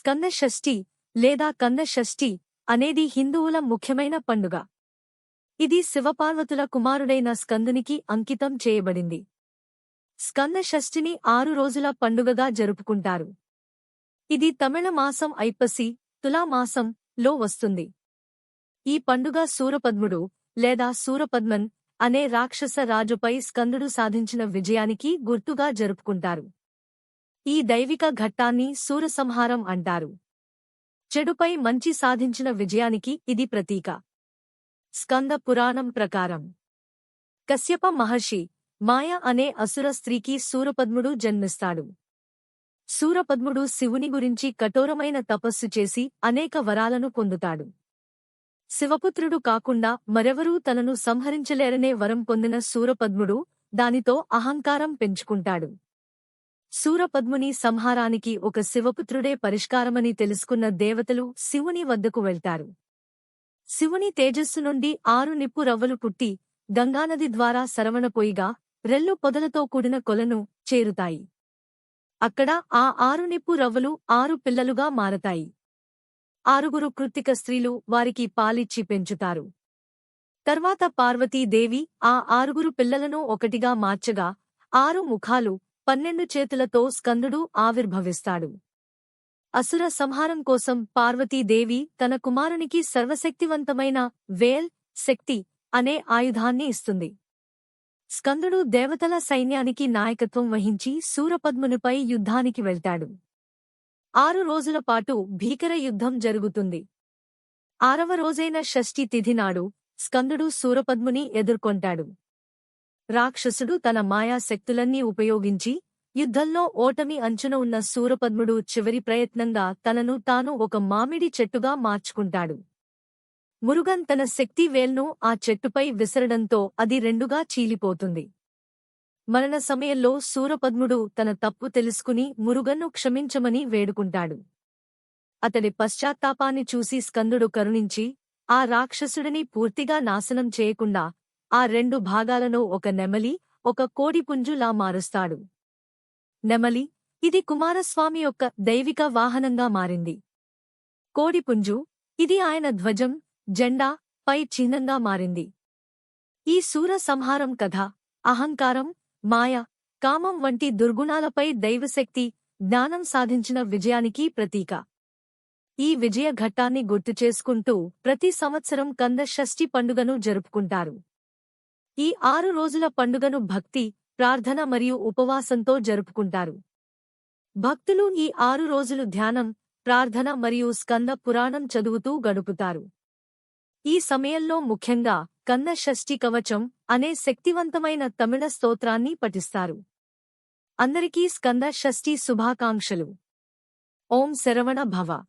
స్కంద షష్ఠి లేదా కంద షష్ఠి అనేది హిందువుల ముఖ్యమైన పండుగ. ఇది శివపార్వతుల కుమారుడైన స్కందునికి అంకితం చేయబడింది. స్కంద షష్ఠిని ఆరు రోజుల పండుగగా జరుపుకుంటారు. ఇది తమిళ మాసం ఐప్పసి తులామాసం లో వస్తుంది. ఈ పండుగ సూరపద్ముడు లేదా సూరపద్మన్ అనే రాక్షస రాజుపై స్కందుడు సాధించిన విజయానికి గుర్తుగా జరుపుకుంటారు. ఈ దైవిక ఘట్టాన్ని సూరసంహారం అంటారు. చెడుపై మంచి సాధించిన విజయానికి ఇది ప్రతీక. స్కంద పురాణం ప్రకారం. కశ్యప మహర్షి మాయ అనే అసుర స్త్రీకి సూరపద్ముడు జన్మిస్తాడు. సూరపద్ముడు శివుని గురించి కఠోరమైన తపస్సు చేసి అనేక వరాలను పొందుతాడు. శివపుత్రుడు కాకుండా మరెవరూ తనను సంహరించలేరనే వరం పొందిన సూరపద్ముడు దానితో అహంకారం పెంచుకుంటాడు. సూరపద్ముని సంహారానికి ఒక శివపుత్రుడే పరిష్కారమని తెలుసుకున్న దేవతలు శివుని వద్దకు వెళ్తారు. శివుని తేజస్సు నుండి ఆరు నిప్పు రవ్వలు పుట్టి గంగానది ద్వారా సరవణపోయిగా రెల్లు పొదలతో కూడిన కొలను చేరుతాయి. అక్కడ ఆ ఆరు నిప్పు రవ్వలు ఆరు పిల్లలుగా మారతాయి. ఆరుగురు కృత్తిక స్త్రీలు వారికి పాలిచ్చి పెంచుతారు. తర్వాత పార్వతీదేవి ఆ ఆరుగురు పిల్లలను ఒకటిగా మార్చగా ఆరు ముఖాలు పన్నెండు చేతులతో స్కందుడు ఆవిర్భవిస్తాడు. అసుర సంహారం కోసం పార్వతీదేవి తన కుమారునికి సర్వశక్తివంతమైన వేల్ శక్తి అనే ఆయుధాన్ని ఇస్తుంది. స్కందుడు దేవతల సైన్యానికి నాయకత్వం వహించి సూరపద్మునిపై యుద్ధానికి వెళ్తాడు. ఆరు రోజుల పాటు భీకర యుద్ధం జరుగుతుంది. ఆరవ రోజైన షష్ఠి తిథి నాడు స్కందుడు సూరపద్ముని ఎదుర్కొంటాడు. రాక్షసుడు తన మాయాశక్తులన్నీ ఉపయోగించి యుద్ధంలో ఓటమి అంచున ఉన్న సూరపద్ముడు చివరి ప్రయత్నంగా తనను తాను ఒక మామిడి చెట్టుగా మార్చుకుంటాడు. మురుగన్ తన శక్తి వేల్ను ఆ చెట్టుపై విసరడంతో అది రెండుగా చీలిపోతుంది. మరణ సమయంలో సూరపద్ముడు తన తప్పు తెలుసుకుని మురుగన్ను క్షమించమని వేడుకుంటాడు. అతడి పశ్చాత్తాపాన్ని చూసి స్కందుడు కరుణించి ఆ రాక్షసుడిని పూర్తిగా నాశనం చేయకుండా ఆ రెండు భాగాలను ఒక నెమలి ఒక కోడిపుంజులా మారుస్తాడు. నెమలి ఇది కుమారస్వామి యొక్క దైవిక వాహనంగా మారింది. కోడిపుంజు ఇది ఆయన ధ్వజం జెండా పై చిహ్నంగా మారింది. ఈ సూర సంహారం కథ అహంకారం మాయ కామం వంటి దుర్గుణాలపై దైవశక్తి జ్ఞానం సాధించిన విజయానికి ప్రతీక. ఈ విజయ ఘట్టాన్ని గుర్తుచేసుకుంటూ ప్రతి సంవత్సరం కంద షష్ఠి పండుగను జరుపుకుంటారు. ఈ ఆరు రోజుల పండుగను భక్తి ప్రార్థన మరియు ఉపవాసంతో జరుపుకుంటారు. భక్తులు ఈ ఆరు రోజులు ధ్యానం ప్రార్థన మరియు స్కంద పురాణం చదువుతూ గడుపుతారు. ఈ సమయంలో ముఖ్యంగా కన్న షష్ఠి కవచం అనే శక్తివంతమైన తమిళ స్తోత్రాన్ని పఠిస్తారు. అందరికీ స్కంద షష్ఠి శుభాకాంక్షలు. ఓం శరవణ భవ.